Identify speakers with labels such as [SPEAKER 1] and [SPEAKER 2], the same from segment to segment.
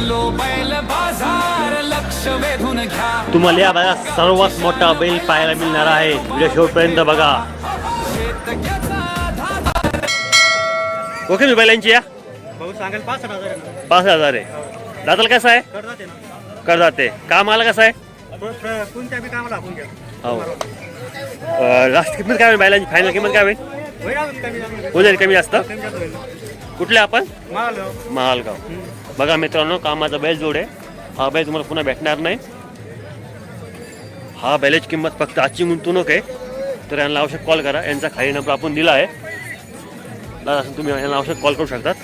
[SPEAKER 1] चाललो बैल बाजार लक्ष वेधून घ्या.
[SPEAKER 2] तुम्हाला या भागात सर्वात मोठा बैल पाहायला मिळणार आहे. व्हिडिओ शेवटपर्यंत बघा ओके मी बैलांची या.
[SPEAKER 3] भाऊ सांगाल पाच हजार आहे.
[SPEAKER 2] पाच हजार आहे. दादाला कसं आहे?
[SPEAKER 3] करतात आहे ना.
[SPEAKER 2] करतात ते कामाला कसं आहे?
[SPEAKER 3] पण प्र- कोणत्या बी कामाला आपण घ्या.
[SPEAKER 2] हो. अं, लास्ट किंमत काय होईल बैलांची? फायनल किंमत काय होईल?
[SPEAKER 3] कमी जास्त.
[SPEAKER 2] होईल जाईल कमी जास्त.
[SPEAKER 3] कमी जास्त होईल.
[SPEAKER 2] कुठले आपण?
[SPEAKER 3] माल.
[SPEAKER 2] महालगाव. बघा मित्रांनो कामाचा बैल जोड आहे. हा बैल तुम्हाला पुन्हा भेटणार नाही. हा बैलाची किंमत फक्त आजची गुंतवणूक आहे. तर यांना आवश्यक कॉल करा. यांचा खाली नंबर आपण दिला आहे. दादा तुम्ही यांना आवश्यक कॉल करू शकतात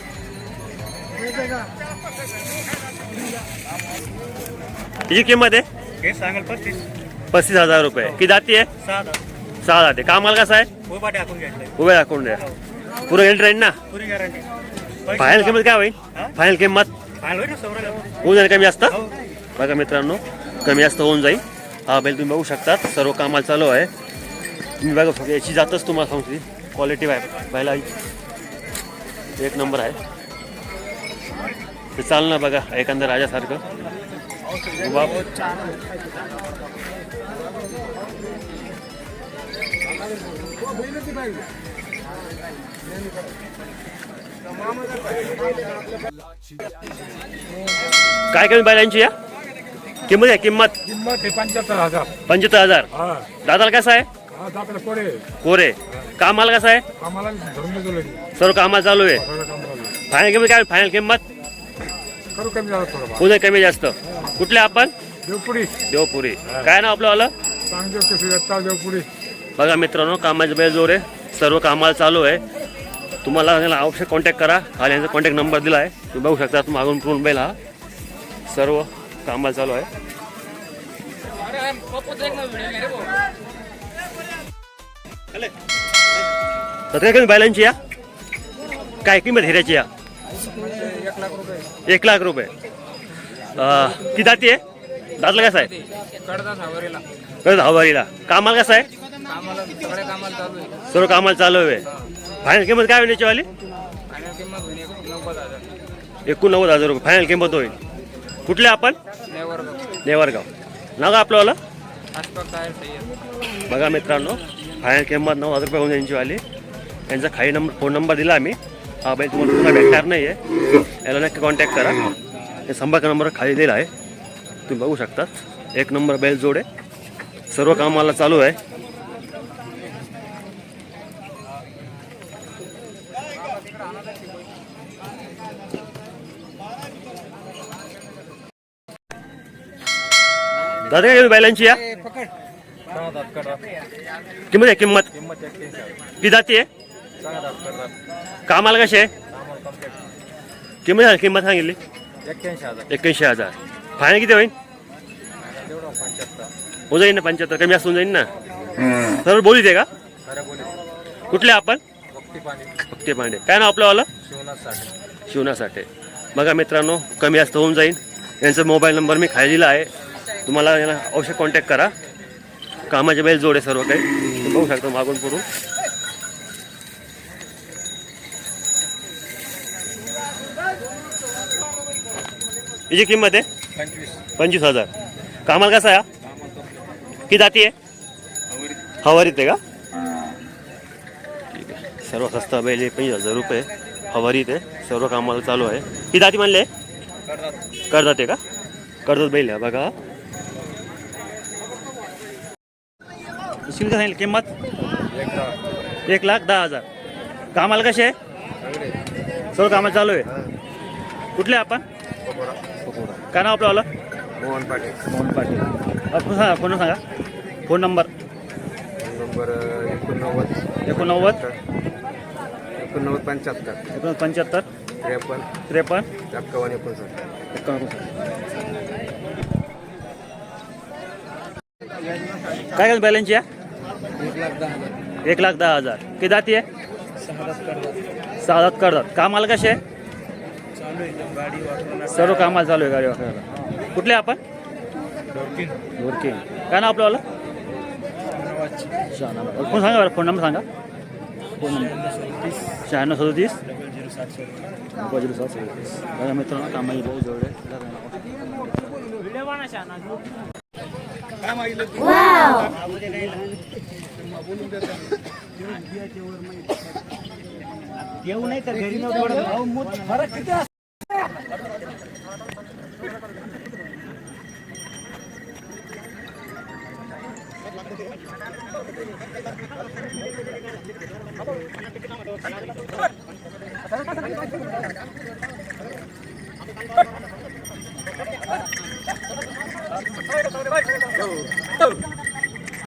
[SPEAKER 2] त्याची किंमत आहे?
[SPEAKER 3] हे पस्तीस.
[SPEAKER 2] हजार रुपये. किती जाती आहे?
[SPEAKER 3] सहा
[SPEAKER 2] जाते कामाला कसं आहे?
[SPEAKER 3] हो
[SPEAKER 2] उभे दाखवून द्या. पुरं ना?
[SPEAKER 3] पुरी गॅरंटी
[SPEAKER 2] फायनल किंमत काय होईल?
[SPEAKER 3] हा?
[SPEAKER 2] फायनल किंमत? होऊन जाईल कमी जास्त बघा मित्रांनो कमी जास्त होऊन जाईल. हा बैल तुम्ही बघू शकतात. सर्व कामाला चालू आहे. तुम्ही बघा फक्त याची जातच तुम्हाला सांगते क्वालिटी आहे बैला एक नंबर आहे. ते चालणं बघा एकंदर राजासारखं. बाप. काय कमी बैलांची या? किंमत आहे किंमत?
[SPEAKER 4] किंमत आहे पंच्याहत्तर हजार.
[SPEAKER 2] पंच्याहत्तर हजार.
[SPEAKER 4] हा.
[SPEAKER 2] दादाला कसं आहे?
[SPEAKER 4] हा दाखला कोडे
[SPEAKER 2] कोरे कामाला कसं आहे?
[SPEAKER 4] आम्हाला धरून गेलो
[SPEAKER 2] सर्व कामाला चालू आहे. फायनल किंमत काय? फायनल किंमत?
[SPEAKER 4] करू कमी झालं थोडं
[SPEAKER 2] होऊन जाईल कमी जास्त. कुठले आपण?
[SPEAKER 4] देवपुरी.
[SPEAKER 2] देवपुरी. काय नाव आपलं आलं
[SPEAKER 4] देवपुरी.
[SPEAKER 2] बघा मित्रांनो कामाचे बेल जोर आहे. सर्व कामाला चालू आहे. तुम्हाला याला आवश्यक कॉन्टॅक्ट करा. हा यांचा कॉन्टॅक्ट नंबर दिला आहे. तुम्ही बघू शकता तुम्ही मागून पूर्ण बैल हा. सर्व कामाला चालू आहे. तर काय कमी बैलांची या? काय किंमत हिऱ्याची या? एक लाख रुपये. किती दाती आहे? दातला कसं आहे? कर्ज हवारीला. कामाला कसं आहे? सर्व कामाला चालू आहे. फायनल किंमत काय होईल याचीवाली एकोणनव्वद हजार रुपये. फायनल किंमत होईल. कुठले आपण? नेवरगाव. नाव का आपलं वालं? बघा मित्रांनो फायनल किंमत नऊ हजार रुपये होऊन यांचीवाली यांचा खाली नंबर फोन नंबर दिला आम्ही. हा बैल तुम्हाला पुन्हा भेटणार नाही आहे याला नक्की कॉन्टॅक्ट करा. हे संपर्क नंबर खाली दिला आहे. तुम्ही बघू शकतात. एक नंबर बैल जोड. आहे सर्व कामाला चालू आहे. दादा काय बैलांची या? किंमत आहे किंमत? किती जाती आहे? कामाला कशी आहे? किंमत आहे, किंमत सांगितली. एक्क्याऐंशी हजार. फायनल किती होईल? होऊन जाईल ना पंच्याहत्तर कमी जास्त होऊन जाईल ना? सर्व बोलीच आहे का? कुठले आपण? फक्ते पांडे काय नाव आपलं वाला? शिवनाथ साठे. बघा मित्रांनो कमी जास्त होऊन जाईल. यांचा मोबाईल नंबर मी खाली दिला आहे. तुम्हाला आवश्यक कॉन्टॅक्ट करा. कामाचे बैल जोडे सर्व काही. बघू शकता मागून पुढून. याची किंमत आहे? पंचवीस. हजार. कामाला कसा आहे? किती जाती आहे? हवारीत. आहे का? ठीक आहे. सर्व सस्ता बैल आहे पंचवीस हजार रुपये. हवारीत आहे. सर्व कामाला चालू आहे. किती जाती म्हणले? करतात आहे का? करतात बैल आहे. बघा. शिल्क सांगितलं किंमत? एक लाख दहा हजार. कामाला कसे आहे? सर्व कामाला चालू आहे. कुठले आपण? काय नाव आपलं आलं
[SPEAKER 5] मोहन पाटील.
[SPEAKER 2] मोहन पाटील आपण सांगा. फोन सांगा फोन नंबर
[SPEAKER 5] नंबर एकोणनव्वद.
[SPEAKER 2] एकोणनव्वद.
[SPEAKER 5] एकोणनव्वद पंच्याहत्तर.
[SPEAKER 2] एकोण पंच्याहत्तर.
[SPEAKER 5] त्रेपन्न.
[SPEAKER 2] त्रेपन्न.
[SPEAKER 5] एक्कावन्न एकोणसाठ.
[SPEAKER 2] काय काय बॅलन्स या? एक लाख दहा हजार. किती जाती आहे? सहा करतात. कामाला कसे आहे? सर्व कामाला चालू आहे गाडी वापरायला कुठले आपण? धोरकी काय नाव आपलं वाला? शहानाबाद. फोन सांगा बरं? फोन नंबर सांगा.
[SPEAKER 6] Phone number. शहाण्णव सदतीस. झिरो सात सदतीस मित्रांनो कामाई भाऊ येऊ नाही तर घरी તો ઘેરીનો ફરક કેટલા Thank you. oh, oh.